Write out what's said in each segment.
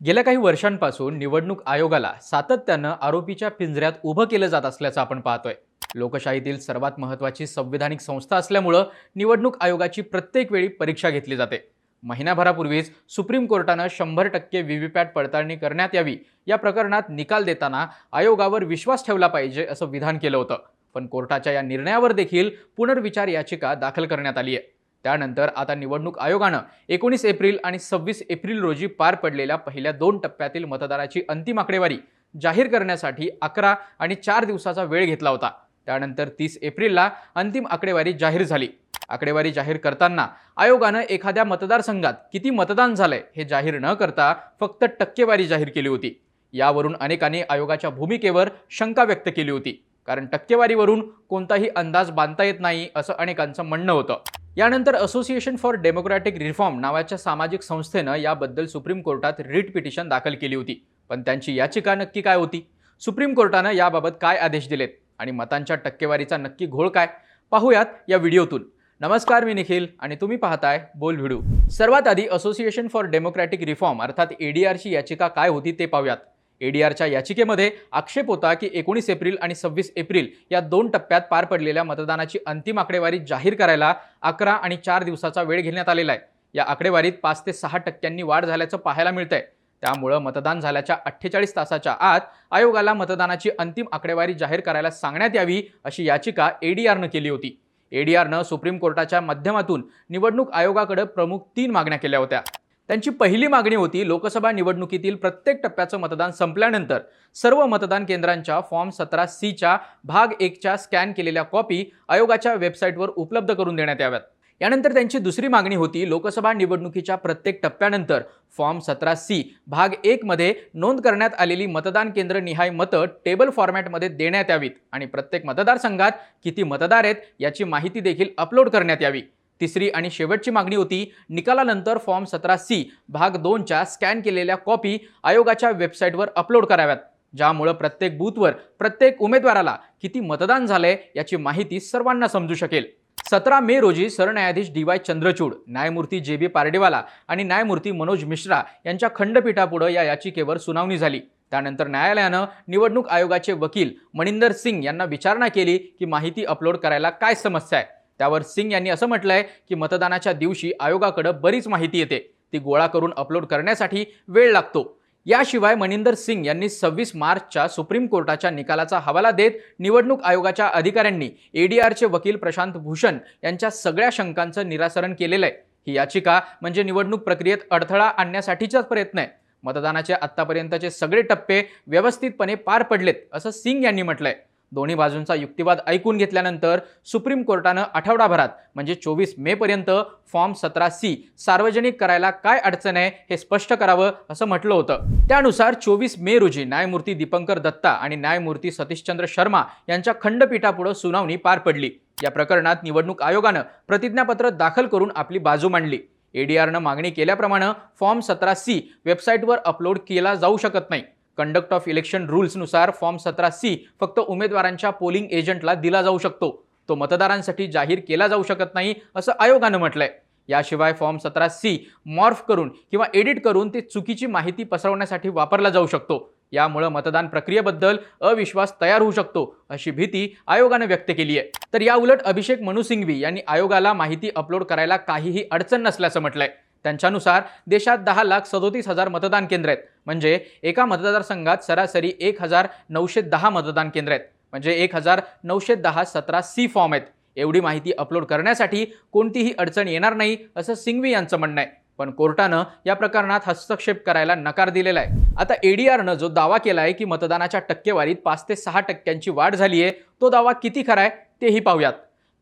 गेल्या काही वर्षांपासून निवडणूक आयोगाला सातत्यानं आरोपीच्या पिंजऱ्यात उभं केलं जात असल्याचं आपण पाहतोय. लोकशाहीतील सर्वात महत्त्वाची संविधानिक संस्था असल्यामुळं निवडणूक आयोगाची प्रत्येक वेळी परीक्षा घेतली जाते. महिन्याभरापूर्वीच सुप्रीम कोर्टानं शंभर टक्के व्हीव्हीपॅट पडताळणी करण्यात यावी या प्रकरणात निकाल देताना आयोगावर विश्वास ठेवला पाहिजे असं विधान केलं होतं. पण कोर्टाच्या या निर्णयावर देखील पुनर्विचार याचिका दाखल करण्यात आली आहे त्यानंतर आता निवडणूक आयोगानं एकोणीस एप्रिल आणि सव्वीस एप्रिल रोजी पार पडलेल्या पहिल्या दोन टप्प्यातील मतदानाची अंतिम आकडेवारी जाहीर करण्यासाठी अकरा आणि चार दिवसाचा वेळ घेतला होता. त्यानंतर तीस एप्रिलला अंतिम आकडेवारी जाहीर झाली. आकडेवारी जाहीर करताना आयोगानं एखाद्या मतदारसंघात किती मतदान झालंय हे जाहीर न करता फक्त टक्केवारी जाहीर केली होती. यावरून अनेकांनी आयोगाच्या भूमिकेवर शंका व्यक्त केली होती. कारण टक्केवारीवरून कोणताही अंदाज बांधता येत नाही असं अनेकांचं म्हणणं होतं. यानंतर असोसिएशन फॉर डेमोक्रॅटिक रिफॉर्म नावाच्या सामाजिक संस्थेनं याबद्दल सुप्रीम कोर्टात रिट पिटिशन दाखल केली होती. पण त्यांची याचिका नक्की काय होती? सुप्रीम कोर्टानं याबाबत काय आदेश दिलेत? आणि मतांच्या टक्केवारीचा नक्की घोळ काय? पाहूयात या व्हिडिओतून. नमस्कार मी निखिल आणि तुम्ही पाहताय बोल व्हिडिओ. सर्वात आधी असोसिएशन फॉर डेमोक्रॅटिक रिफॉर्म अर्थात एडीआरची याचिका काय होती ते पाहूयात. एडीआरच्या याचिकेमध्ये आक्षेप होता की एकोणीस एप्रिल आणि सव्वीस एप्रिल या दोन टप्प्यात पार पडलेल्या मतदानाची अंतिम आकडेवारी जाहीर करायला अकरा आणि चार दिवसाचा वेळ घेण्यात आलेला आहे. या आकडेवारीत पाच ते सहा टक्क्यांनी वाढ झाल्याचं पाहायला मिळतंय. त्यामुळं मतदान झाल्याच्या अठ्ठेचाळीस तासाच्या आत आयोगाला मतदानाची अंतिम आकडेवारी जाहीर करायला सांगण्यात यावी अशी याचिका एडीआरनं केली होती. एडीआरनं सुप्रीम कोर्टाच्या माध्यमातून निवडणूक आयोगाकडे प्रमुख तीन मागण्या केल्या होत्या. त्यांची पहिली मागणी होती लोकसभा निवडणुकीतील प्रत्येक टप्प्याचं मतदान संपल्यानंतर सर्व मतदान केंद्रांच्या फॉर्म सतरा सीच्या भाग एकच्या स्कॅन केलेल्या कॉपी आयोगाच्या वेबसाईटवर उपलब्ध करून देण्यात याव्यात. यानंतर त्यांची दुसरी मागणी होती लोकसभा निवडणुकीच्या प्रत्येक टप्प्यानंतर फॉर्म सतरा सी भाग एकमध्ये नोंद करण्यात आलेली मतदान केंद्र निहाय मतं टेबल फॉर्मॅटमध्ये देण्यात यावीत आणि प्रत्येक मतदारसंघात किती मतदार आहेत याची माहिती देखील अपलोड करण्यात यावी. तिसरी आणि शेवटची मागणी होती निकालानंतर फॉर्म सतरा सी भाग दोनच्या स्कॅन केलेल्या कॉपी आयोगाच्या वेबसाईटवर अपलोड कराव्यात ज्यामुळं प्रत्येक बूथवर प्रत्येक उमेदवाराला किती मतदान झालंय याची माहिती सर्वांना समजू शकेल. सतरा मे रोजी सरन्यायाधीश डी वाय चंद्रचूड न्यायमूर्ती जे बी पारडेवाला आणि न्यायमूर्ती मनोज मिश्रा यांच्या खंडपीठापुढं या याचिकेवर सुनावणी झाली. त्यानंतर न्यायालयानं निवडणूक आयोगाचे वकील मणिंदर सिंग यांना विचारणा केली की माहिती अपलोड करायला काय समस्या आहे. त्यावर सिंग यांनी असं म्हटलं आहे की मतदानाच्या दिवशी आयोगाकडे बरीच माहिती येते. ती गोळा करून अपलोड करण्यासाठी वेळ लागतो. याशिवाय मनिंदर सिंग यांनी सव्वीस मार्चच्या सुप्रीम कोर्टाच्या निकालाचा हवाला देत निवडणूक आयोगाच्या अधिकाऱ्यांनी एडीआरचे वकील प्रशांत भूषण यांच्या सगळ्या शंकांचं निरासरण केलेलं आहे ही याचिका म्हणजे निवडणूक प्रक्रियेत अडथळा आणण्यासाठीचाच प्रयत्न आहे. मतदानाचे आत्तापर्यंतचे सगळे टप्पे व्यवस्थितपणे पार पडलेत असं सिंग यांनी म्हटलंय. दोन्ही बाजूंचा युक्तिवाद ऐकून घेतल्यानंतर सुप्रीम कोर्टानं आठवडाभरात म्हणजे चोवीस मे पर्यंत फॉर्म सतरा सी सार्वजनिक करायला काय अडचण आहे हे स्पष्ट करावं असं म्हटलं होतं. त्यानुसार चोवीस मे रोजी न्यायमूर्ती दीपंकर दत्ता आणि न्यायमूर्ती सतीशचंद्र शर्मा यांच्या खंडपीठापुढे सुनावणी पार पडली. या प्रकरणात निवडणूक आयोगानं प्रतिज्ञापत्र दाखल करून आपली बाजू मांडली. एडीआरनं मागणी केल्याप्रमाणे फॉर्म सतरा सी वेबसाईटवर अपलोड केला जाऊ शकत नाही. कंडक्ट ऑफ इलेक्शन रूल्सनुसार फॉर्म सतरा सी फक्त उमेदवारांच्या पोलिंग एजंटला दिला जाऊ शकतो. तो मतदारांसाठी जाहीर केला जाऊ शकत नाही असं आयोगानं म्हटलंय. याशिवाय फॉर्म सतरा सी मॉर्फ करून किंवा एडिट करून ते चुकीची माहिती पसरवण्यासाठी वापरला जाऊ शकतो. यामुळं मतदान प्रक्रियेबद्दल अविश्वास तयार होऊ शकतो अशी भीती आयोगानं व्यक्त केली आहे तर याउलट अभिषेक मनु सिंघवी यांनी आयोगाला माहिती अपलोड करायला काहीही अडचण नसल्याचं म्हटलंय. त्यांच्यानुसार देशात दहा लाख सदोतीस हजार मतदान केंद्र आहेत. म्हणजे एका मतदारसंघात सरासरी एक हजार नऊशे दहा मतदान केंद्र आहेत. म्हणजे एक हजार नऊशे दहा सतरा सी फॉर्म आहेत. एवढी माहिती अपलोड करण्यासाठी कोणतीही अडचण येणार नाही असं सिंघवी यांचं म्हणणं आहे. पण कोर्टानं या प्रकरणात हस्तक्षेप करायला नकार दिलेला आहे. आता एडीआरनं जो दावा केला आहे की मतदानाच्या टक्केवारीत पाच ते सहा टक्क्यांची वाढ झाली आहे तो दावा किती खरा आहे तेही पाहूयात.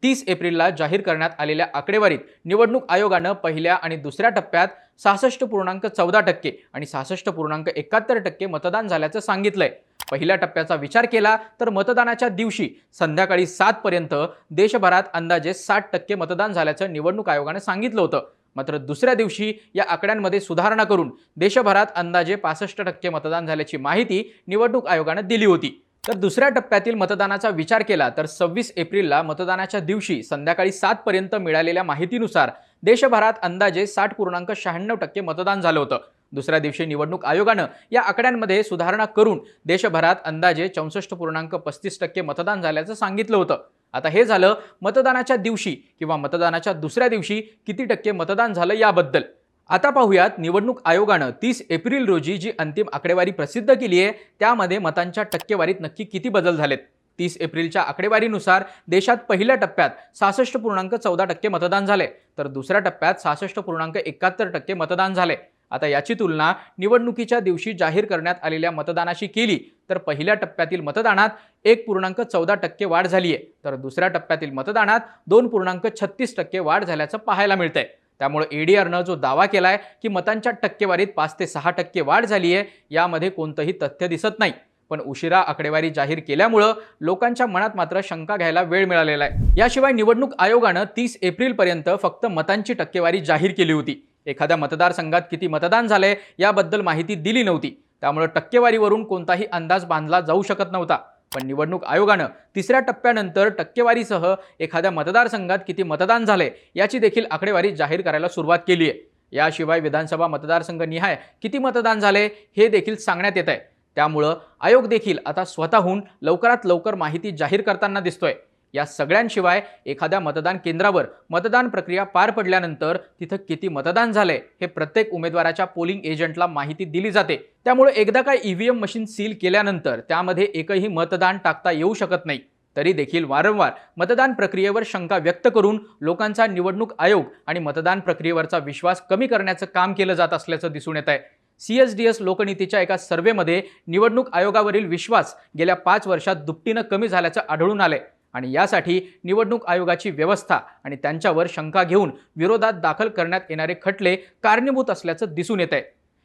तीस एप्रिलला जाहीर करण्यात आलेल्या आकडेवारीत निवडणूक आयोगानं पहिल्या आणि दुसऱ्या टप्प्यात सहासष्ट पूर्णांक चौदा टक्के आणि सहासष्ट पूर्णांक एकाहत्तर टक्के मतदान झाल्याचं सांगितलंय. पहिल्या टप्प्याचा विचार केला तर मतदानाच्या दिवशी संध्याकाळी सात पर्यंत देशभरात अंदाजे साठ टक्के मतदान झाल्याचं निवडणूक आयोगानं सांगितलं होतं. मात्र दुसऱ्या दिवशी या आकड्यांमध्ये सुधारणा करून देशभरात अंदाजे पासष्ट टक्के मतदान झाल्याची माहिती निवडणूक आयोगानं दिली होती. तर दुसऱ्या टप्प्यातील मतदानाचा विचार केला तर सव्वीस एप्रिलला मतदानाच्या दिवशी संध्याकाळी सातपर्यंत मिळालेल्या माहितीनुसार देशभरात अंदाजे साठ पूर्णांक शहाण्णव टक्के मतदान झालं होतं. दुसऱ्या दिवशी निवडणूक आयोगानं या आकड्यांमध्ये सुधारणा करून देशभरात अंदाजे चौसष्ट पूर्णांक पस्तीस टक्के मतदान झाल्याचं सांगितलं होतं. आता हे झालं मतदानाच्या दिवशी किंवा मतदानाच्या दुसऱ्या दिवशी किती टक्के मतदान झालं याबद्दल. आता पाहूयात निवडणूक आयोगानं तीस एप्रिल रोजी जी अंतिम आकडेवारी प्रसिद्ध केली आहे त्यामध्ये मतांच्या टक्केवारीत नक्की किती बदल झालेत? तीस एप्रिलच्या आकडेवारीनुसार देशात पहिल्या टप्प्यात सहासष्ट पूर्णांक चौदा टक्के मतदान झाले तर दुसऱ्या टप्प्यात सहासष्ट पूर्णांक एकाहत्तर टक्के मतदान झाले. आता याची तुलना निवडणुकीच्या दिवशी जाहीर करण्यात आलेल्या मतदानाशी केली तर पहिल्या टप्प्यातील मतदानात एक पूर्णांक चौदा टक्के वाढ झाली आहे तर दुसऱ्या टप्प्यातील मतदानात दोन पूर्णांक छत्तीस टक्के वाढ झाल्याचं पाहायला मिळतंय. त्यामुळे ईडीआरनं जो दावा केलाय की मतांच्या टक्केवारीत पाच ते सहा टक्के वाढ झाली आहे यामध्ये कोणतंही तथ्य दिसत नाही. पण उशिरा आकडेवारी जाहीर केल्यामुळं लोकांच्या मनात मात्र शंका घ्यायला वेळ मिळालेला आहे. याशिवाय निवडणूक आयोगानं तीस एप्रिलपर्यंत फक्त मतांची टक्केवारी जाहीर केली होती. एखाद्या मतदारसंघात किती मतदान झाले याबद्दल माहिती दिली नव्हती. त्यामुळे टक्केवारीवरून कोणताही अंदाज बांधला जाऊ शकत नव्हता. पण निवडणूक आयोगानं तिसऱ्या टप्प्यानंतर टक्केवारीसह एखाद्या मतदारसंघात किती मतदान झाले याची देखील आकडेवारी जाहीर करायला सुरुवात केली आहे याशिवाय विधानसभा मतदारसंघ निहाय किती मतदान झाले हे देखील सांगण्यात येत आहे त्यामुळं आयोग देखील आता स्वतःहून लवकरात लवकर माहिती जाहीर करताना दिसतोय. या सगळ्यांशिवाय एखाद्या मतदान केंद्रावर मतदान प्रक्रिया पार पडल्यानंतर तिथं किती मतदान झालंय हे प्रत्येक उमेदवाराच्या पोलिंग एजंटला माहिती दिली जाते. त्यामुळे एकदा काय ईव्हीएम मशीन सील केल्यानंतर त्यामध्ये एकही मतदान टाकता येऊ शकत नाही. तरी देखील वारंवार मतदान प्रक्रियेवर शंका व्यक्त करून लोकांचा निवडणूक आयोग आणि मतदान प्रक्रियेवरचा विश्वास कमी करण्याचं काम केलं जात असल्याचं दिसून येत आहे सी एस डी एस लोकनीतीच्या एका सर्व्हेमध्ये निवडणूक आयोगावरील विश्वास गेल्या पाच वर्षात दुपटीनं कमी झाल्याचं आढळून आलंय. आणि यासाठी निवडणूक आयोगाची व्यवस्था आणि त्यांच्यावर शंका घेऊन विरोधात दाखल करण्यात येणारे खटले कारणीभूत असल्याचं दिसून येत आहे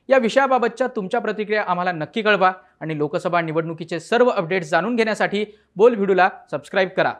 या विषयाबाबतच्या तुमच्या प्रतिक्रिया आम्हाला नक्की कळवा आणि लोकसभा निवडणुकीचे सर्व अपडेट्स जाणून घेण्यासाठी बोल व्हिडिओला सबस्क्राईब करा.